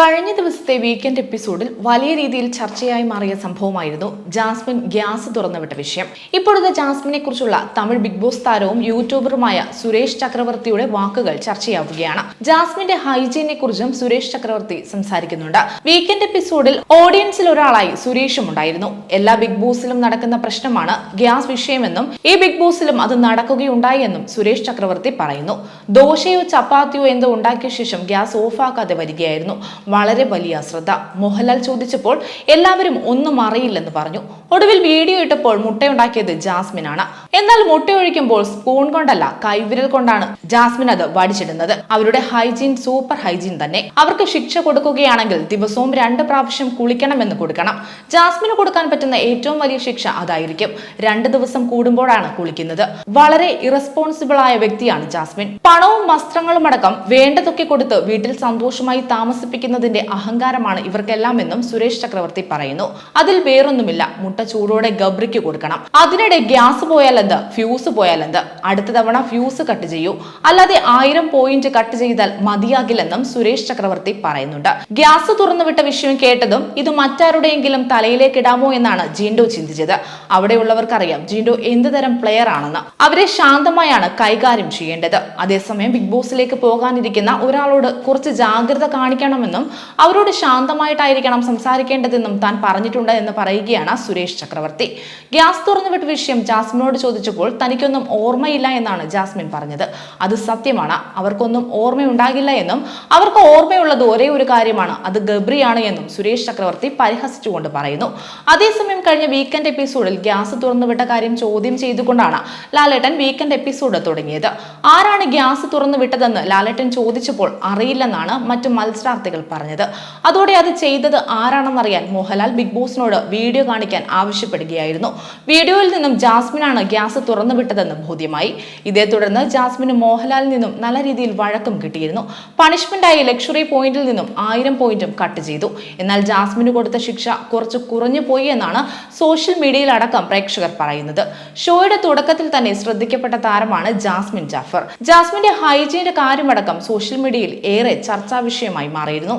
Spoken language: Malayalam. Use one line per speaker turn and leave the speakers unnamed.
കഴിഞ്ഞ ദിവസത്തെ വീക്കെൻഡ് എപ്പിസോഡിൽ വലിയ രീതിയിൽ ചർച്ചയായി മാറിയ സംഭവമായിരുന്നു ജാസ്മിൻ ഗ്യാസ് തുറന്നുവിട്ട വിഷയം. ഇപ്പോഴത്തെ ജാസ്മിനെ കുറിച്ചുള്ള തമിഴ് ബിഗ് ബോസ് താരവും യൂട്യൂബറുമായ സുരേഷ് ചക്രവർത്തിയുടെ വാക്കുകൾ ചർച്ചയാവുകയാണ്. ജാസ്മിന്റെ ഹൈജീനെ കുറിച്ചും സുരേഷ് ചക്രവർത്തി സംസാരിക്കുന്നുണ്ട്. വീക്കെൻഡ് എപ്പിസോഡിൽ ഓഡിയൻസിൽ ഒരാളായി സുരേഷും ഉണ്ടായിരുന്നു. എല്ലാ ബിഗ് ബോസിലും നടക്കുന്ന പ്രശ്നമാണ് ഗ്യാസ് വിഷയമെന്നും ഈ ബിഗ് ബോസിലും അത് നടക്കുകയുണ്ടായി എന്നും സുരേഷ് ചക്രവർത്തി പറയുന്നു. ദോശയോ ചപ്പാത്തിയോ എന്തോ ഉണ്ടാക്കിയ ശേഷം ഗ്യാസ് ഓഫാക്കാതെ വരികയായിരുന്നു. വളരെ വലിയ അശ്രദ്ധ. മോഹൻലാൽ ചോദിച്ചപ്പോൾ എല്ലാവരും ഒന്നും അറിയില്ലെന്ന് പറഞ്ഞു. ഒടുവിൽ വീഡിയോ ഇട്ടപ്പോൾ മുട്ടയുണ്ടാക്കിയത് ജാസ്മിനാണ്. എന്നാൽ മുട്ട ഒഴിക്കുമ്പോൾ സ്പൂൺ കൊണ്ടല്ല കൈവിരൽ കൊണ്ടാണ് ജാസ്മിൻ അത് വടിച്ചിടുന്നത്. അവരുടെ ഹൈജീൻ സൂപ്പർ ഹൈജീൻ തന്നെ. അവർക്ക് ശിക്ഷ കൊടുക്കുകയാണെങ്കിൽ ദിവസവും രണ്ട് പ്രാവശ്യം കുളിക്കണമെന്ന് കൊടുക്കണം. ജാസ്മിന് കൊടുക്കാൻ പറ്റുന്ന ഏറ്റവും വലിയ ശിക്ഷ അതായിരിക്കും. രണ്ട് ദിവസം കൂടുമ്പോഴാണ് കുളിക്കുന്നത്. വളരെ ഇറസ്പോൺസിബിൾ ആയ വ്യക്തിയാണ് ജാസ്മിൻ. പണവും വസ്ത്രങ്ങളും അടക്കം വേണ്ടതൊക്കെ കൊടുത്ത് വീട്ടിൽ സന്തോഷമായി താമസിപ്പിക്കുന്നതിന്റെ അഹങ്കാരമാണ് ഇവർക്കെല്ലാം എന്നും സുരേഷ് ചക്രവർത്തി പറയുന്നു. അതിൽ വേറൊന്നുമില്ല. മുട്ട ചൂടോടെ ഗബ്രിക്ക് കൊടുക്കണം. അതിനിടെ ഗ്യാസ് പോയാൽ എന്ത് ഫ്യൂസ് പോയാൽ എന്ത് അടുത്ത തവണ ഫ്യൂസ് കട്ട് ചെയ്യൂ. അല്ലാതെ ആയിരം പോയിന്റ് കട്ട് ചെയ്താൽ മതിയാകില്ലെന്നും സുരേഷ് ചക്രവർത്തി പറയുന്നുണ്ട്. ഗ്യാസ് തുറന്നുവിട്ട വിഷയം കേട്ടതും ഇത് മറ്റാരുടെയെങ്കിലും തലയിലേക്ക് ഇടാമോ എന്നാണ് ജിൻഡോ ചിന്തിച്ചത്. അവിടെയുള്ളവർക്കറിയാം ജിൻഡോ എന്ത് തരം പ്ലെയർ ആണെന്ന്. അവരെ ശാന്തമായാണ് കൈകാര്യം ചെയ്യേണ്ടത്. അതേസമയം ബിഗ് ബോസിലേക്ക് പോകാനിരിക്കുന്ന ഒരാളോട് കുറച്ച് ജാഗ്രത കാണിക്കണമെന്നും അവരോട് ശാന്തമായിട്ടായിരിക്കണം സംസാരിക്കേണ്ടതെന്നും താൻ പറഞ്ഞിട്ടുണ്ട് എന്ന് പറയുകയാണ് സുരേഷ് ചക്രവർത്തി. ഗ്യാസ് തുറന്നുവിട്ട വിഷയം ജാസ്മിനോട് ചോദിച്ചപ്പോൾ തനിക്കൊന്നും ഓർമ്മയില്ല എന്നാണ് ജാസ്മിൻ പറഞ്ഞത്. അത് സത്യമാണ്. അവർക്കൊന്നും ഓർമ്മയുണ്ടാകില്ല എന്നും അവർക്ക് ഓർമ്മയുള്ളത് ഒരേ ഒരു കാര്യമാണ്. അത് ഗബ്രിയാണ് എന്നും സുരേഷ് ചക്രവർത്തി പരിഹസിച്ചുകൊണ്ട് പറയുന്നു. അതേസമയം കഴിഞ്ഞ വീക്കെൻഡ് എപ്പിസോഡിൽ ഗ്യാസ് തുറന്നുവിട്ട കാര്യം ചോദ്യം ചെയ്തുകൊണ്ടാണ് ലാലേട്ടൻ വീക്കെൻഡ് എപ്പിസോഡ് തുടങ്ങിയത്. ആരാണ് ഗ്യാസ് തുറന്നു വിട്ടതെന്ന് ലാലേട്ടൻ ചോദിച്ചപ്പോൾ അറിയില്ലെന്നാണ് മറ്റു മത്സരാർത്ഥികൾ പറഞ്ഞത്. അതോടെ അത് ചെയ്തത് ആരാണെന്നറിയാൻ മോഹൻലാൽ ബിഗ് ബോസിനോട് വീഡിയോ കാണിക്കാൻ ആവശ്യപ്പെടുകയായിരുന്നു. വീഡിയോയിൽ നിന്നും ജാസ്മിനാണ് ഗ്യാസ് തുറന്നു വിട്ടതെന്ന് ബോധ്യമായി. ഇതേ തുടർന്ന് ജാസ്മിന് മോഹൻലാലിൽ നിന്നും നല്ല രീതിയിൽ വഴക്കം കിട്ടിയിരുന്നു. പണിഷ്മെന്റായി ലക്ഷറി പോയിന്റിൽ നിന്നും ആയിരം പോയിന്റും കട്ട് ചെയ്തു. എന്നാൽ ജാസ്മിന് കൊടുത്ത ശിക്ഷ കുറച്ച് കുറഞ്ഞു പോയി എന്നാണ് സോഷ്യൽ മീഡിയയിൽ അടക്കം പ്രേക്ഷകർ പറയുന്നത്. ഷോയുടെ തുടക്കത്തിൽ തന്നെ ശ്രദ്ധിക്കപ്പെട്ട താരമാണ് ജാസ്മിൻ ജാഫർ. ജാസ്മിന്റെ ഹൈജീന്റെ കാര്യമടക്കം സോഷ്യൽ മീഡിയയിൽ ഏറെ ചർച്ചാ വിഷയമായി മാറിയിരുന്നു.